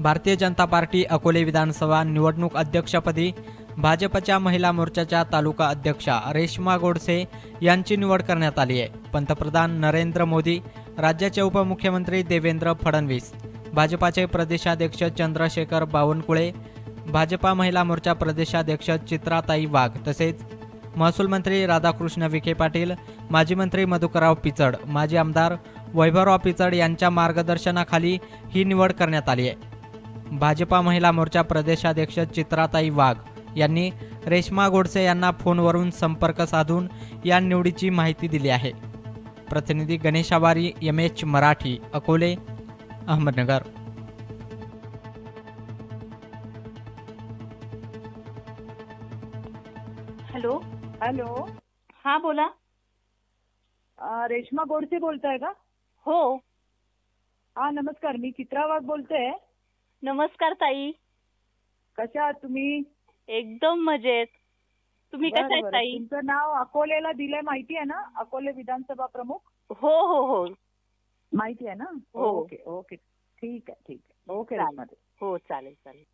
Bharatiya Janata party Akole विधानसभा निवडणूक अध्यक्षपदी भाजपच्या महिला मोर्चाच्या तालुका अध्यक्षा रेश्मा गोडसे यांची निवड करण्यात आली आहे. पंतप्रधान नरेंद्र मोदी राज्याचे उपमुख्यमंत्री देवेंद्र फडणवीस भाजपाचे प्रदेशाध्यक्ष चंद्रशेखर बावनकुळे भाजपा महिला मोर्चा प्रदेशाध्यक्ष चित्राताई वाघ तसेच महसूल मंत्री राधाकृष्ण विखे पाटील माजी मंत्री मधुकरराव पिचड माजी आमदार वैभवराव पिचड यांच्या मार्गदर्शनाखाली ही निवड करण्यात आली आहे. भाजपा महिला मोर्चा प्रदेशाध्यक्ष चित्राताई वाघ यांनी रेश्मा गोडसे यांना फोनवरून संपर्क साधून या निवडीची माहिती दिली आहे. प्रतिनिधी Ganesh Awari M H Marathi Akole Ahmednagar. Hello. Hello. हा बोला. अ, रेश्मा गोडसे बोलताय का? हो. हा नमस्कार. मी चित्रा वाघ बोलते नमस्कार ताई. कशा आहात तुम्ही? एकदम मजेत. तुम्ही कशा आहेत बरं. ताई? तुमचं नाव अकोलेला दिलंय माहिती आहे ना? अकोले विधानसभा प्रमुख? हो हो हो. माहिती आहे ना? हो. Okay okay. ठीक आहे ठीक आहे. ओके चालेल. हो चालेल चालेल.